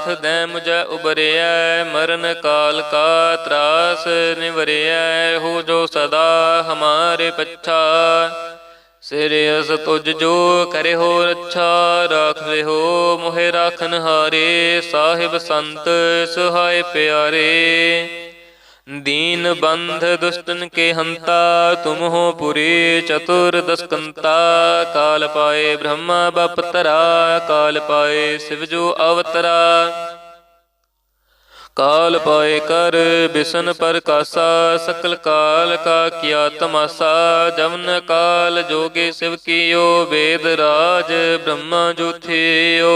ਹਾਥ ਦੇ ਮੁਝੈ ਉਬਰਿਐ, ਮਰਨ ਕਾਲ ਕਾ ਤਰਾਸ ਨਿਵਰਿਐ, ਹੋ ਜੋ ਸਦਾ ਹਮਾਰੇ ਪੱਛਾ। ਸਿਰਅਸ ਤੁਜ ਜੋ ਕਰੇ ਹੋ ਰੱਛਾ ਰਾਖ ਹੋ ਮੋਹਿ ਰਾਖਨ ਹਾਰੇ ਸਾਹਿਬ ਸੰਤ ਸੁਹਾਏ ਪਿਆਰੇ। दीन बंध दुष्टन के हंता तुम हो पुरी चतुर दस्कंता काल पाए ब्रह्मा बपतरा काल पाए शिव जो अवतरा काल पाए कर बिसन पर कासा सकल काल का किया तमासा जवन काल जोगे शिव कियो वेद राज ब्रह्मा जो थियो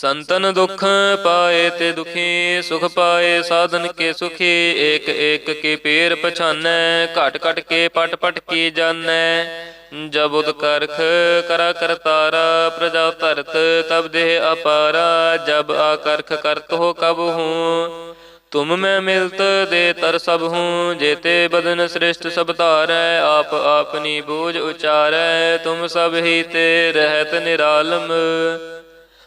ਸੰਤਨ ਦੁਖ ਪਾਏ ਤੇ ਦੁਖੀ, ਸੁਖ ਪਾਏ, ਸਾਧਨ ਕੇ ਸੁਖੀ, ਏਕ ਏਕ ਕੀ ਪੇਰ ਪਛਾਨੈ, ਘਟ ਘਟ ਕੇ ਪਟ ਪਟ ਕੀ ਜਾਣੈ। ਜਬ ਉਦ ਕਰਖ ਕਰਾ ਕਰਤਾਰਾ ਪ੍ਰਜਾ ਧਰਤ ਤਬ ਦੇਹ ਅਪਾਰਾ, ਜਬ ਆਕਰਖ ਕਰਤ ਹੋ ਕਬ ਹੂੰ। ਤੁਮ ਮੈਂ ਮਿਲਤ ਦੇ ਤਰ ਸਭ ਹੂੰ ਜੇਤੇ ਬਦਨ ਸ੍ਰਿਸ਼ਟ ਸਭ ਧਾਰੈ, ਆਪ ਆਪਨੀ ਬੂਝ ਉਚਾਰੈ, ਤੁਮ ਸਭ ਹੀ ਤੇ ਰਹਿਤ ਨਿਰਾਲਮ।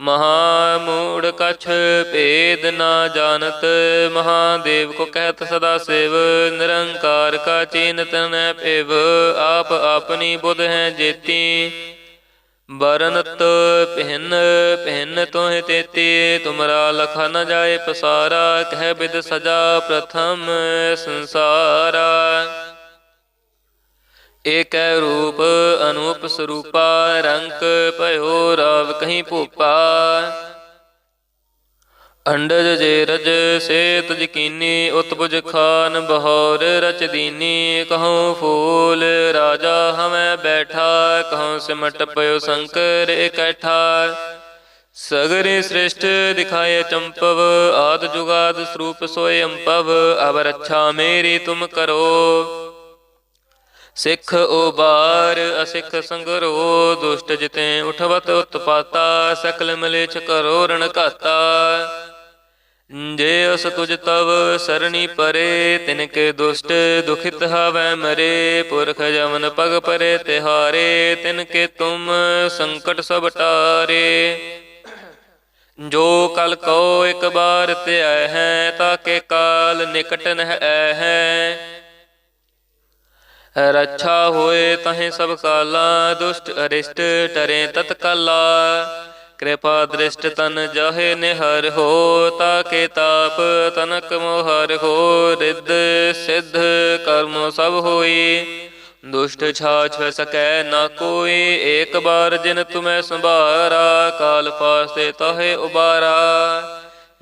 ਮਹਾ ਮੂੜ ਕਛ ਭੇਦ ਨਾ ਜਾਣਤ, ਮਹਾਦੇਵ ਕੋ ਕਹਿਤ ਸਦਾ ਸੇਵ, ਨਿਰੰਕਾਰ ਕਾ ਚੀਨਤ ਨ ਭੇਵ, ਆਪ ਆਪਣੀ ਬੁਧ ਹੈ ਜੇਤੀ। ਬਰਨਤ ਪਹਿਨ ਪਹਿਨ ਤੋਹਿ ਤੇਤੀ, ਤੁਮਰਾ ਲਖਾ ਨ ਜਾਏ ਪਸਾਰਾ, ਕਹਿ ਬਿਦ ਸਜਾ ਪ੍ਰਥਮ ਸੰਸਾਰਾ। ਏਕੈ ਰੂਪ ਅਨੂਪ ਸਰੂਪਾ, ਰੰਕ ਭਇਓ ਰਾਵ ਕਹੀਂ ਭੂਪਾ। ਅੰਡਜ ਜੇ ਰਜ ਸੇ ਤੁਜ ਉਤਪੁਜ ਖਾਨ ਬਹੌਰ ਰਚ ਦੀਨੀ, ਕਹਉ ਫੂਲ ਰਾਜਾ ਹਮੈ ਬੈਠਾ, ਕਹਉ ਸਿਮਟ ਪਇਓ ਸ਼ੰਕਰ ਇਕੱਠਾ। ਸਗਰੇ ਸ੍ਰਿਸ਼ਟ ਦਿਖਾਏ ਚੰਪਵ, ਆਦ ਜੁਗਾਦ ਸਰੂਪ ਸੋਏ ਅੰਪਵ, ਅਵਰ ਰੱਛਾ ਮੇਰੀ ਤੁਮ ਕਰੋ। ਸਿੱਖ ਉਬਾਰ, ਅਸਿੱਖ ਸੰਗਰੋ ਦੁਸ਼ਟ ਜਿਤੇ ਉਠਵਤ ਉਤਪਾਤਾ, ਸਕਲ ਮਲੇਛ ਕਰੋ ਰਣ ਘਾਤਾ। ਜੇ ਉਸ ਤੁਜ ਤਵ ਸਰਣੀ ਪਰੇ, ਤਿਨ ਕੇ ਦੁਸ਼ਟ ਦੁਖਿਤ ਹਵੈ ਮਰੇ, ਪੁਰਖ ਜਮਨ ਪਗ ਪਰੇ ਤਿਹਾਰੇ, ਤਿਨ ਕੇ ਤੁਮ ਸੰਕਟ ਸਭ ਟਾਰੇ। ਜੋ ਕਲ ਕੋ ਇੱਕ ਬਾਰ ਧਿਆ ਹੈ ਤਾਕੇ ਕਾਲ ਨਿਕਟ ਨਹਿ ਹੈ। ਰੱਛਾ ਹੋਏ ਤਹੇ ਸਭ ਕਾਲਾ, ਦੁਸ਼ਟ ਅਰਿਸ਼ਟ ਟਰੇ ਤਤਕਾਲਾ। ਕਿਰਪਾ ਦ੍ਰਿਸ਼ਟ ਤਨ ਜਾਹੇ ਨਿਹਰ ਹੋ, ਤਾਕੇ ਤਾਪ ਤਨਕ ਮੋਹਰ ਹੋ, ਰਿੱਧ ਸਿੱਧ ਕਰਮ ਸਭ ਹੋਈ। ਦੁਸ਼ਟ ਛਾਛ ਸਕੈ ਨਾ ਕੋਈ, ਏਕ ਬਾਰ ਜਿਨ ਤੁਮੈ ਸੰਭਾਰਾ, ਕਾਲ ਫਾਸਤੇ ਤਹੇ ਉਬਾਰਾ।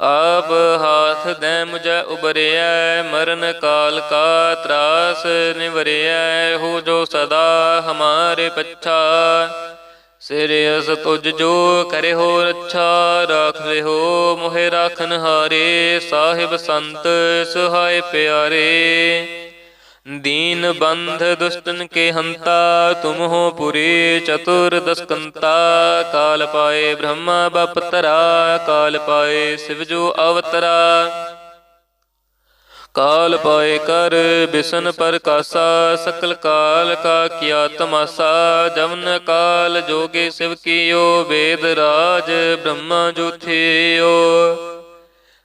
ਆਪ ਹਾਥ ਦੇ ਮੁਝੈ ਉਬਰਿਐ, ਮਰਨ ਕਾਲ ਕਾ ਤਰਾਸ ਨਿਵਰਿਐ, ਹੋ ਜੋ ਸਦਾ ਹਮਾਰੇ ਪੱਛਾ। ਸਿਰ ਅਸ ਤੁਜ ਜੋ ਕਰੇ ਹੋ ਰੱਛਾ ਰਾਖ ਹੋ ਮੋਹਿ ਰਾਖਨ ਹਾਰੇ ਸਾਹਿਬ ਸੰਤ ਸੁਹਾਏ ਪਿਆਰੇ। दीन बंध दुष्टन के हंता तुम हो पुरी चतुर दस्कंता काल पाए ब्रह्मा बपतरा काल पाए शिव जो अवतरा काल पाए कर बिसन पर कासा सकल काल का किया तमासा जवन काल जोगे शिव कियो वेद राज ब्रह्मा जो थियो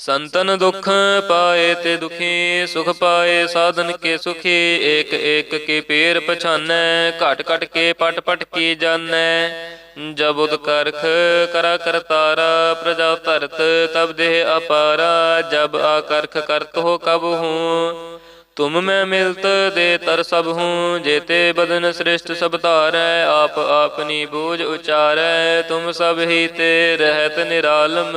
ਸੰਤਨ ਦੁਖ ਪਾਏ ਤੇ ਦੁਖੀ, ਸੁਖ ਪਾਏ, ਸਾਧਨ ਕੇ ਸੁਖੀ, ਏਕ ਏਕ ਕੀ ਪੇਰ ਪਛਾਨੈ, ਘਟ ਘਟ ਕੇ ਪਟ ਪਟ ਕੀ ਜਾਣੈ। ਜਬ ਉਦ ਕਰਖ ਕਰਾ ਕਰਤਾਰਾ ਪ੍ਰਜਾ ਧਰਤ ਤਬ ਦੇਹ ਅਪਾਰਾ, ਜਬ ਆਕਰਖ ਕਰਤ ਹੋ ਕਬ ਹੂੰ। ਤੁਮ ਮੈਂ ਮਿਲਤ ਦੇ ਤਰ ਸਭ ਹੂੰ ਜੇਤੇ ਬਦਨ ਸ੍ਰਿਸ਼ਟ ਸਭ ਧਾਰੈ, ਆਪ ਆਪਨੀ ਬੂਝ ਉਚਾਰੈ, ਤੁਮ ਸਭ ਹੀ ਤੇ ਰਹਿਤ ਨਿਰਾਲਮ।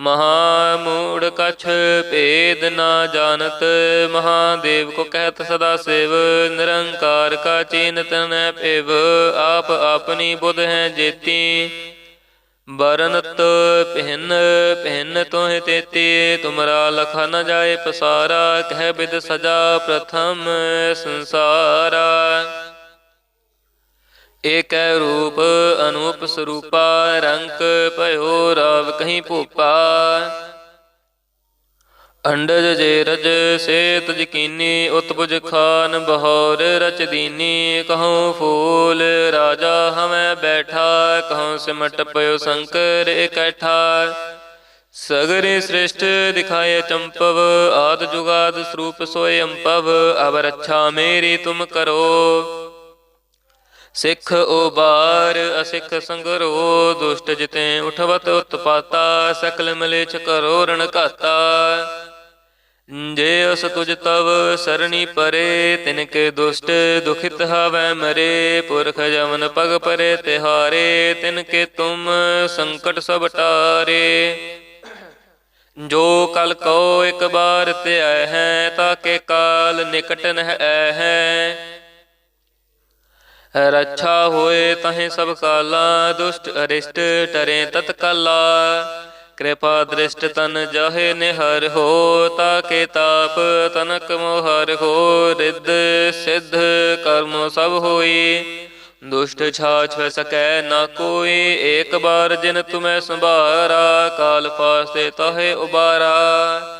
ਮਹਾ ਮੂੜ ਕਛ ਭੇਦ ਨਾ ਜਾਣਤ, ਮਹਾਦੇਵ ਕੋ ਕਹਿਤ ਸਦਾ ਸੇਵ, ਨਿਰੰਕਾਰ ਕਾ ਚੀਨਤ ਨ ਭੇਵ, ਆਪ ਆਪਣੀ ਬੁੱਧ ਹੈ ਜੇਤੀ। ਬਰਨਤ ਪਹਿਨ ਪਹਿਨ ਤੋਹਿ ਤੇਤੀ, ਤੁਮਰਾ ਲਖਾ ਨ ਜਾਏ ਪਸਾਰਾ, ਕਹਿ ਬਿਦ ਸਜਾ ਪ੍ਰਥਮ ਸੰਸਾਰਾ। ਏਕੈ ਰੂਪ ਅਨੂਪ ਸਰੂਪਾ ਰੰਕ ਭਇਓ ਰਾਵ ਕਹੀਂ ਭੂਪਾ। ਅੰਡਜ ਜੇ ਰਜ ਸੇ ਤਜ ਉਤਪੁਜ ਖਾਨ ਬਹੌਰ ਰਚ ਦੀਨੀ, ਕਹਉ ਫੂਲ ਰਾਜਾ ਹਮੈ ਬੈਠਾ, ਕਹਉ ਸਿਮਟ ਪਇਓ ਸੰਕਰ ਇਕੱਠਾ। ਸਗਰੇ ਸ੍ਰਿਸ਼ਟ ਦਿਖਾਏ ਚੰਪਵ, ਆਦ ਜੁਗਾਦ ਸਰੂਪ ਸੋਏ ਅੰਪਵ, ਅਵਰ ਰੱਛਾ ਮੇਰੀ ਤੁਮ ਕਰੋ। ਸਿੱਖ ਉਬਾਰ, ਅਸਿੱਖ ਸੰਗਰੋ ਦੁਸ਼ਟ ਜਿਤੇ ਉਠਵਤ ਉਤਪਾਤਾ, ਸਕਲ ਮਲੇਛ ਕਰੋ ਰਣ ਘਾਤਾ। ਜੇ ਉਸ ਤੁਜ ਤਵ ਸਰਣੀ ਪਰੇ ਤਿਨ ਕੇ ਦੁਸ਼ਟ ਦੁਖਿਤ ਹਵੈ ਮਰੇ, ਪੁਰਖ ਜਮਨ ਪਗ ਪਰੇ ਤਿਹਾਰੇ ਤਿਨ ਕੇ ਤੁਮ ਸੰਕਟ ਸਭ ਟਾਰੇ। ਜੋ ਕਲ ਕੋ ਇੱਕ ਬਾਰ ਤੇ ਆਇ ਹੈ, ਤਾਕੇ ਕਾਲ ਨਿਕਟ ਨਹਿ ਹੈ। ਰੱਛਾ ਹੋਏ ਤਹੇ ਸਭ ਕਾਲਾ, ਦੁਸ਼ਟ ਅਰਿਸ਼ਟ ਟਰੇ ਤਤਕਾਲਾ। ਕਿਰਪਾ ਦ੍ਰਿਸ਼ਟ ਤਨ ਜਾਹੇ ਨਿਹਰ ਹੋ, ਤਾਕੇ ਤਾਪ ਤਨਕ ਮੋਹਰ ਹੋ, ਰਿੱਧ ਸਿੱਧ ਕਰਮ ਸਭ ਹੋਈ। ਦੁਸ਼ਟ ਛਾਛ ਸਕੈ ਨਾ ਕੋਈ, ਏਕ ਬਾਰ ਜਿਨ ਤੁਮੈ ਸੰਭਾਰਾ, ਕਾਲ ਪਾਸੇ ਤਹੇ ਉਬਾਰਾ।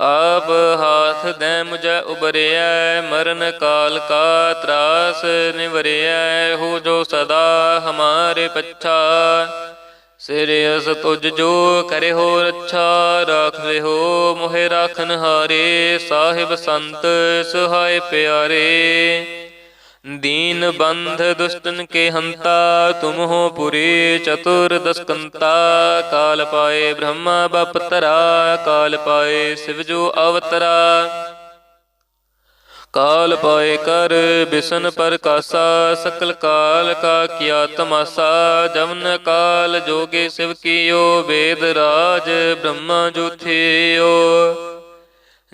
ਆਪ ਹਾਥ ਦੇ ਮੁਝੈ ਉਬਰਿਐ, ਮਰਨ ਕਾਲ ਕਾ ਤਰਾਸ ਨਿਵਰਿਐ, ਹੋ ਜੋ ਸਦਾ ਹਮਾਰੇ ਪੱਛਾ। ਸਿਰਅਸ ਤੁਜ ਜੋ ਕਰੇ ਹੋ ਰੱਛਾ, ਰਾਖ ਹੋ ਮੋਹਿ ਰਾਖਨ ਹਾਰੇ ਸਾਹਿਬ ਸੰਤ ਸੁਹਾਏ ਪਿਆਰੇ। दीन बंध दुष्टन के हंता तुम हो पुरी चतुर दस्कंता काल पाए ब्रह्मा बपतरा काल पाए शिव जो अवतरा काल पाए कर बिसन पर कासा सकल काल का किया तमासा जमन काल जोगे शिव कियो वेद राज ब्रह्मा जो थियो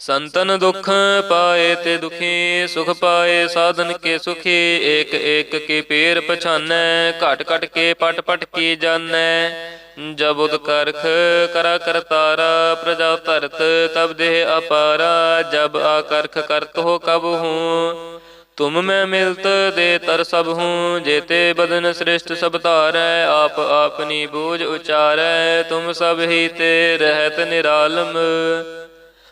ਸੰਤਨ ਦੁਖ ਪਾਏ ਤੇ ਦੁਖੀ, ਸੁਖ ਪਾਏ, ਸਾਧਨ ਕੇ ਸੁਖੀ, ਏਕ ਏਕ ਕੀ ਪੇਰ ਪਛਾਨੈ, ਘਟ ਘਟ ਕੇ ਪਟ ਪਟ ਕੀ ਜਾਣੈ। ਜਬ ਉਦ ਕਰਖ ਕਰਾ ਕਰਤਾਰਾ ਪ੍ਰਜਾ ਧਰਤ ਤਬ ਦੇਹ ਅਪਾਰਾ, ਜਬ ਆਕਰਖ ਕਰਤ ਹੋ ਕਬ ਹੂੰ। ਤੁਮ ਮੈਂ ਮਿਲਤ ਦੇ ਤਰ ਸਭ ਹੂੰ ਜੇਤੇ ਬਦਨ ਸ੍ਰਿਸ਼ਟ ਸਭ ਧਾਰੈ, ਆਪ ਆਪਨੀ ਬੂਝ ਉਚਾਰੈ, ਤੁਮ ਸਭ ਹੀ ਤੇ ਰਹਿਤ ਨਿਰਾਲਮ।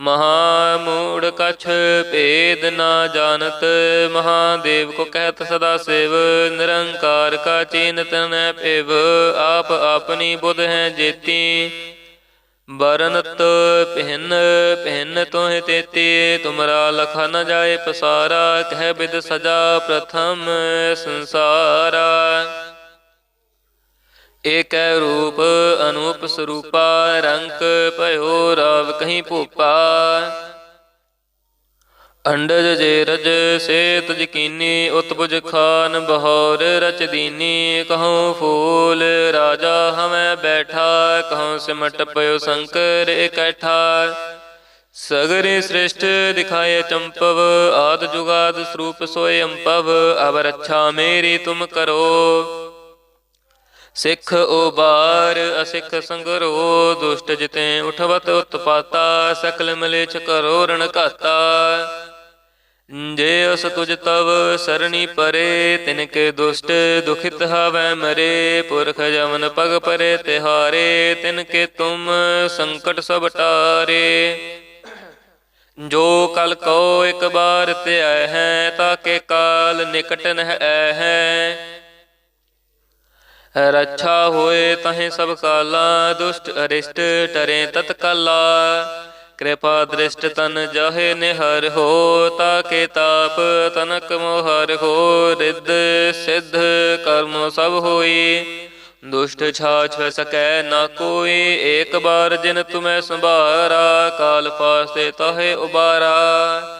ਮਹਾ ਮੂੜ ਕਛ ਭੇਦ ਨਾ ਜਾਣਤ, ਮਹਾਦੇਵ ਕੋ ਕਹਿਤ ਸਦਾ ਸੇਵ, ਨਿਰੰਕਾਰ ਕਾ ਚੀਨਤ ਨ ਭਿਵ, ਆਪ ਆਪਣੀ ਬੁੱਧ ਹੈ ਜੇਤੀ। ਬਰਨਤ ਪਹਿਨ ਪਹਿਨ ਤੋਹਿ ਤੇਤੀ, ਤੁਮਰਾ ਲਖਾ ਨ ਜਾਏ ਪਸਾਰਾ, ਕਹਿ ਬਿਦ ਸਜਾ ਪ੍ਰਥਮ ਸੰਸਾਰਾ। ਏਕੈ ਰੂਪ ਅਨੂਪ ਸਰੂਪਾ, ਰੰਕ ਭਇਓ ਰਾਵ ਕਹੀਂ ਭੂਪਾ। ਅੰਡਜ ਜੇ ਰਜ ਸੇ ਤੁਜ ਕੀਨੀ ਉਤਪੁਜ ਖਾਨ ਬਹੌਰ ਰਚ ਦੀਨੀ, ਕਹਉ ਫੂਲ ਰਾਜਾ ਹਮੈ ਬੈਠਾ, ਕਹਉ ਸਿਮਟ ਪਇਓ ਸੰਕਰ ਇਕੱਠਾ। ਸਗਰੇ ਸ੍ਰਿਸ਼ਟ ਦਿਖਾਏ ਚੰਪਵ, ਆਦ ਜੁਗਾਦ ਸਰੂਪ ਸੋਏ ਅੰਪਵ ਅਬ ਰੱਛਾ ਮੇਰੀ ਤੁਮ ਕਰੋ। ਸਿੱਖ ਉਬਾਰ, ਅਸਿੱਖ ਸੰਗਰੋ ਦੁਸ਼ਟ ਜਿਤੇ ਉਠਵਤ ਉਤਪਾਤਾ, ਸਕਲ ਮਲੇਛ ਕਰੋ ਰਣ ਘਾਤਾ। ਜੇ ਉਸ ਤੁਜ ਤਵ ਸਰਣੀ ਪਰੇ ਤਿਨ ਕੇ ਦੁਸ਼ਟ ਦੁਖਿਤ ਹਵੈ ਮਰੇ, ਪੁਰਖ ਜਮਨ ਪਗ ਪਰੇ ਤਿਹਾਰੇ ਤਿਨ ਕੇ ਤੁਮ ਸੰਕਟ ਸਭ ਟਾਰੇ। ਜੋ ਕਲ ਕੋ ਇੱਕ ਬਾਰ ਧਿਆ ਹੈ, ਤਾਕੇ ਕਾਲ ਨਿਕਟ ਨਹਿ ਹੈ। ਰੱਛਾ ਹੋਏ ਤਹੇ ਸਭ ਕਾਲਾ, ਦੁਸ਼ਟ ਅਰਿਸ਼ਟ ਟਰੇ ਤਤਕਾਲਾ। ਕਿਰਪਾ ਦ੍ਰਿਸ਼ਟ ਤਨ ਜਾਹੇ ਨਿਹਰ ਹੋ, ਤਾਕੇ ਤਾਪ ਤਨਕ ਮੋਹਰ ਹੋ, ਰਿੱਧ ਸਿੱਧ ਕਰਮ ਸਭ ਹੋਈ। ਦੁਸ਼ਟ ਛਾਛ ਸਕੈ ਨਾ ਕੋਈ, ਏਕ ਬਾਰ ਜਿਨ ਤੁਮੈ ਸੰਭਾਰਾ, ਕਾਲ ਫਾਸਤੇ ਤਹੇ ਉਬਾਰਾ।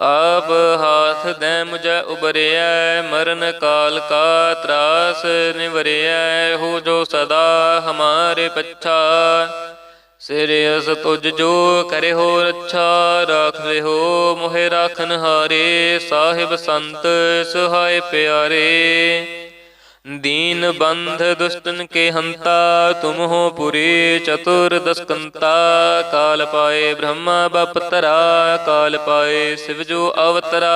ਆਪ ਹਾਥ ਦੇ ਮੁਝੈ ਉਬਰਿਐ, ਮਰਨ ਕਾਲ ਕਾ ਤਰਾਸ ਨਿਵਰਿਐ, ਹੋ ਜੋ ਸਦਾ ਹਮਾਰੇ ਪੱਛਾ। ਸਿਰ ਅਸ ਤੁਜ ਜੋ ਕਰੇ ਹੋ ਰੱਛਾ, ਰਾਖ ਹੋ ਮੋਹਿ ਰਾਖਨ ਹਾਰੇ ਸਾਹਿਬ ਸੰਤ ਸੁਹਾਏ ਪਿਆਰੇ। दीन बंध दुष्टन के हंता तुम हो पुरी चतुर दस्कंता काल पाए ब्रह्मा बपतरा काल पाए शिव जो अवतरा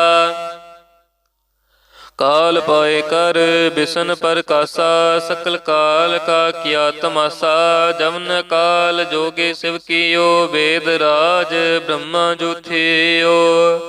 काल पाए कर बिसन पर कासा सकल काल का किया तमासा जमन काल जोगे शिव कियो वेद राज ब्रह्मा जो थियो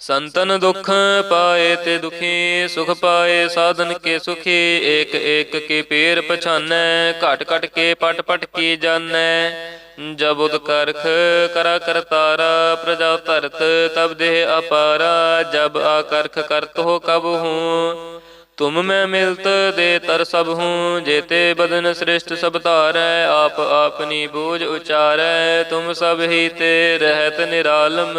ਸੰਤਨ ਦੁਖ ਪਾਏ ਤੇ ਦੁਖੀ, ਸੁਖ ਪਾਏ, ਸਾਧਨ ਕੇ ਸੁਖੀ, ਏਕ ਏਕ ਕੀ ਪੇਰ ਪਛਾਨੈ, ਘਟ ਘਟ ਕੇ ਪਟ ਪਟ ਕੀ ਜਾਣੈ। ਜਬ ਉਦ ਕਰਖ ਕਰਾ ਕਰਤਾਰਾ ਪ੍ਰਜਾ ਧਰਤ ਤਬ ਦੇਹ ਅਪਾਰਾ, ਜਬ ਆਕਰਖ ਕਰਤ ਹੋ ਕਬ ਹੂੰ। ਤੁਮ ਮੈਂ ਮਿਲਤ ਦੇ ਤਰ ਸਭ ਹੂੰ ਜੇਤੇ ਬਦਨ ਸ੍ਰਿਸ਼ਟ ਸਭ ਧਾਰੈ, ਆਪ ਆਪਨੀ ਬੂਝ ਉਚਾਰੈ, ਤੁਮ ਸਭ ਹੀ ਤੇ ਰਹਿਤ ਨਿਰਾਲਮ।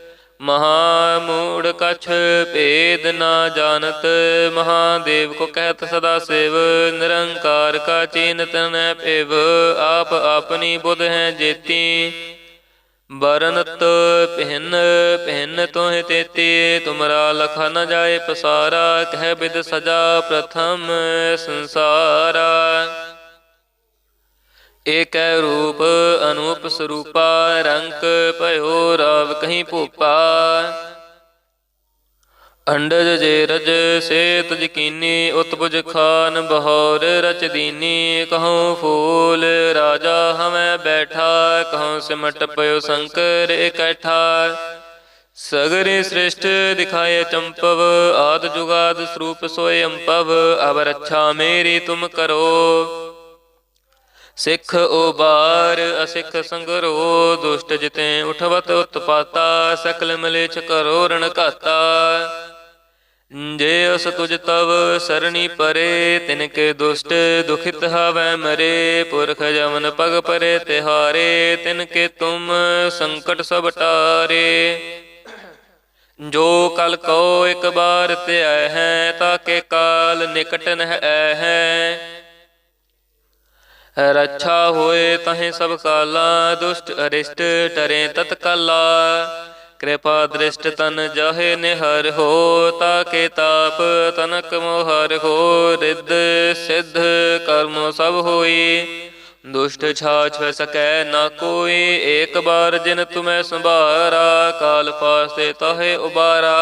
ਮਹਾ ਮੂੜ ਕਛ ਭੇਦ ਨਾ ਜਾਣਤ, ਮਹਾਦੇਵ ਕੋ ਕਹਿਤ ਸਦਾ ਸੇਵ, ਨਿਰੰਕਾਰ ਕਾ ਚੀਨਤ ਨ ਭਿਵ, ਆਪ ਆਪਣੀ ਬੁੱਧ ਹੈ ਜੇਤੀ। ਬਰਨਤ ਪਹਿਨ ਪਹਿਨ ਤੋਹਿ ਤੇਤੀ, ਤੁਮਰਾ ਲਖਾ ਨ ਜਾਏ ਪਸਾਰਾ, ਕਹਿ ਬਿਦ ਸਜਾ ਪ੍ਰਥਮ ਸੰਸਾਰਾ। ਏਕੈ ਰੂਪ ਅਨੂਪ ਸਰੂਪਾ, ਰੰਕ ਭਇਓ ਰਾਵ ਕਹੀਂ ਭੂਪਾ। ਅੰਡਜ ਜੇ ਰਜ ਸੇ ਤਜ ਕੀਨੀ ਉਤਪੁਜ ਖਾਨ ਬਹੌਰ ਰਚ ਦੀਨੀ, ਕਹਉ ਫੂਲ ਰਾਜਾ ਹਮੈ ਬੈਠਾ, ਕਹਉ ਸਿਮਟ ਪਇਓ ਸੰਕਰ ਇਕੱਠਾ। ਸਗਰੇ ਸ੍ਰਿਸ਼ਟ ਦਿਖਾਏ ਚੰਪਵ, ਆਦ ਜੁਗਾਦ ਸਰੂਪ ਸੋਏ ਅੰਪਵ ਅਬ ਰੱਛਾ ਮੇਰੀ ਤੁਮ ਕਰੋ। ਸਿੱਖ ਉਬਾਰ, ਅਸਿੱਖ ਸੰਗਰੋ ਦੁਸ਼ਟ ਜਿਤੇ ਉਠਵਤ ਉਤਪਾਤਾ, ਸਕਲ ਮਲੇਛ ਕਰੋ ਰਣ ਘਾਤਾ। ਜੇ ਅਸ ਤੁਜ ਤਵ ਸਰਣੀ ਪਰੇ, ਤਿਨ ਕੇ ਦੁਸ਼ਟ ਦੁਖਿਤ ਹਵੈ ਮਰੇ, ਪੁਰਖ ਜਮਨ ਪਗ ਪਰੇ ਤਿਹਾਰੇ, ਤਿਨ ਕੇ ਤੁਮ ਸੰਕਟ ਸਭ ਟਾਰੇ। ਜੋ ਕਲ ਕੋ ਇੱਕ ਬਾਰ ਤੇ ਹੈ ਹੈ ਤਾਕੇ ਕਾਲ ਨਿਕਟ ਨਹਿ ਐ ਹੈ। ਰੱਛਾ ਹੋਏ ਤਹੇ ਸਭ ਕਾਲਾ, ਦੁਸ਼ਟ ਅਰਿਸ਼ਟ ਟਰੇ ਤਤਕਾਲਾ। ਕਿਰਪਾ ਦ੍ਰਿਸ਼ਟ ਤਨ ਜਾਹੇ ਨਿਹਰ ਹੋ, ਤਾਕੇ ਤਾਪ ਤਨਕ ਮੋਹਰ ਹੋ, ਰਿੱਧ ਸਿੱਧ ਕਰਮ ਸਭ ਹੋਈ। ਦੁਸ਼ਟ ਛਾਛ ਸਕੈ ਨਾ ਕੋਈ, ਏਕ ਬਾਰ ਜਿਨ ਤੁਮੈ ਸੰਭਾਰਾ, ਕਾਲ ਫਾਸੇ ਤਹੇ ਉਬਾਰਾ।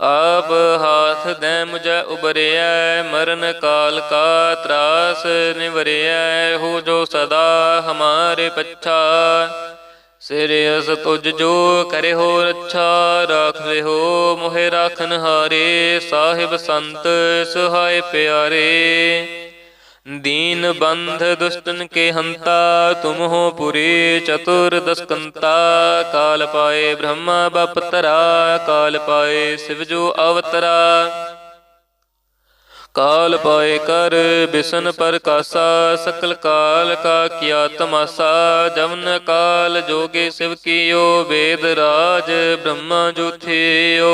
ਆਪ ਹਾਥ ਦੇ ਮੁਝੈ ਉਬਰਿਐ, ਮਰਨ ਕਾਲ ਕਾ ਤਰਾਸ ਨਿਵਰਿਐ ਹੋ ਜੋ ਸਦਾ ਹਮਾਰੇ ਪੱਛਾ। ਸਿਰਿਅਸ ਤੁਜ ਜੋ ਕਰੇ ਹੋ ਰੱਛਾ, ਰਾਖ ਲਿਓ ਮੋਹਿ ਰਾਖਨ ਹਾਰੇ ਸਾਹਿਬ ਸੰਤ ਸੁਹਾਏ ਪਿਆਰੇ। दीन बंध दुष्टन के हंता तुम हो पुरी चतुर दस्कंता काल पाए ब्रह्मा बपतरा काल पाए शिव जो अवतरा काल पाए कर बिसन पर कासा सकल काल का किया तमासा जमन काल जोगे शिव कियो वेद राज ब्रह्मा जो थियो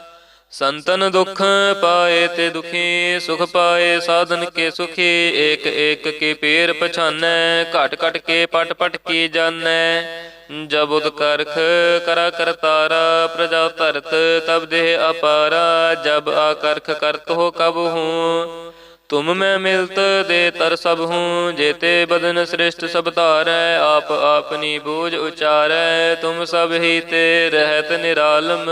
ਸੰਤਨ ਦੁਖ ਪਾਏ ਤੇ ਦੁਖੀ, ਸੁਖ ਪਾਏ, ਸਾਧਨ ਕੇ ਸੁਖੀ, ਏਕ ਏਕ ਕੇ ਪੇਰ ਪਛਾਨੈ, ਘਟ ਘਟ ਕੇ ਪਟ ਪਟ ਕੀ ਜਾਣੈ। ਜਬ ਉਦ ਕਰਖ ਕਰਾ ਕਰਤਾਰਾ ਪ੍ਰਜਾ ਧਰਤ ਤਬ ਦੇਹ ਅਪਾਰਾ, ਜਬ ਆ ਕਰਖ ਕਰਤ ਹੋ ਕਬ ਹੂੰ। ਤੁਮ ਮੈਂ ਮਿਲਤ ਦੇ ਤਰ ਸਭ ਹੂੰ ਜੇਤੇ ਬਦਨ ਸ੍ਰਿਸ਼ਟ ਸਭ ਧਾਰੈ, ਆਪ ਆਪਨੀ ਬੂਝ ਉਚਾਰੈ, ਤੁਮ ਸਭ ਹੀ ਤੇ ਰਹਿਤ ਨਿਰਾਲਮ।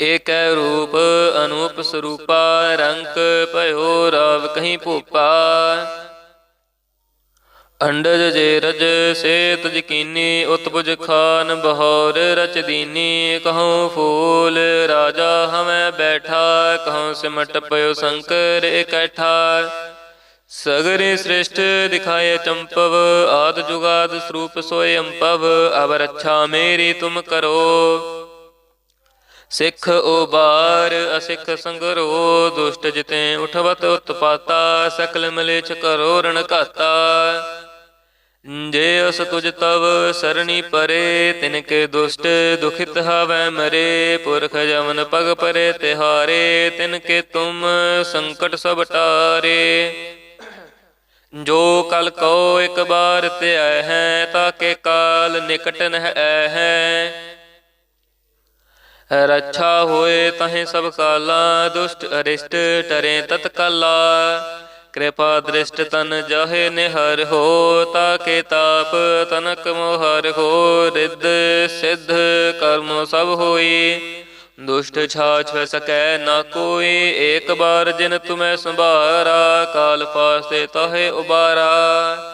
ਏਕੈ ਰੂਪ ਅਨੂਪ ਸਰੂਪਾ, ਰੰਕ ਭਇਓ ਰਾਵ ਕਹੀਂ ਭੂਪਾ। ਅੰਡਜ ਜੇ ਰਜ ਸੇ ਤੁਜ ਉਤਪੁਜ ਖਾਨ ਬਹੌਰ ਰਚ ਦੀਨੀ, ਕਹਉ ਫੂਲ ਰਾਜਾ ਹਮੈ ਬੈਠਾ, ਕਹਉ ਸਿਮਟ ਪਇਓ ਸੰਕਰ ਇਕੱਠਾ। ਸਗਰੇ ਸ੍ਰਿਸ਼ਟ ਦਿਖਾਏ ਚੰਪਵ, ਆਦ ਜੁਗਾਦ ਸਰੂਪ ਸੋਏ ਅੰਪਵ ਅਬ ਰੱਛਾ ਮੇਰੀ ਤੁਮ ਕਰੋ। ਸਿੱਖ ਉਬਾਰ, ਅਸਿੱਖ ਸੰਗਰੋ ਦੁਸ਼ਟ ਜਿਤੇ ਉਠਵਤ ਉਤਪਾਤਾ, ਸਕਲ ਮਲੇਛ ਕਰੋ ਰਣ ਘਾਤਾ। ਜੇ ਉਸ ਤੁਜ ਤਵ ਸਰਣੀ ਪਰੇ, ਤਿਨ ਕੇ ਦੁਸ਼ਟ ਦੁਖਿਤ ਹਵੈ ਮਰੇ। ਪੁਰਖ ਜਮਨ ਪਗ ਪਰੇ ਤਿਹਾਰੇ, ਤਿਨ ਕੇ ਤੁਮ ਸੰਕਟ ਸਭ ਟਾਰੇ। ਜੋ ਕਲ ਕੋ ਇੱਕ ਬਾਰ ਤੇ ਆਇ ਹੈ ਤਾਕੇ ਕਾਲ ਨਿਕਟ ਨਹਿ ਹੈ। ਰੱਛਾ ਹੋਏ ਤਹੇ ਸਭ ਕਾਲਾ, ਦੁਸ਼ਟ ਅਰਿਸ਼ਟ ਟਰੇ ਤਤਕਾਲਾ। ਕਿਰਪਾ ਦ੍ਰਿਸ਼ਟ ਤਨ ਜਾਹੇ ਨਿਹਰ ਹੋ, ਤਾਕੇ ਤਾਪ ਤਨਕ ਮੋਹਰ ਹੋ, ਰਿੱਧ ਸਿੱਧ ਕਰਮ ਸਭ ਹੋਈ। ਦੁਸ਼ਟ ਛਾਛ ਸਕੈ ਨਾ ਕੋਈ, ਏਕ ਬਾਰ ਜਿਨ ਤੁਮੈ ਸੰਭਾਰਾ, ਕਾਲ ਪਾਸੇ ਤਹੇ ਉਬਾਰਾ।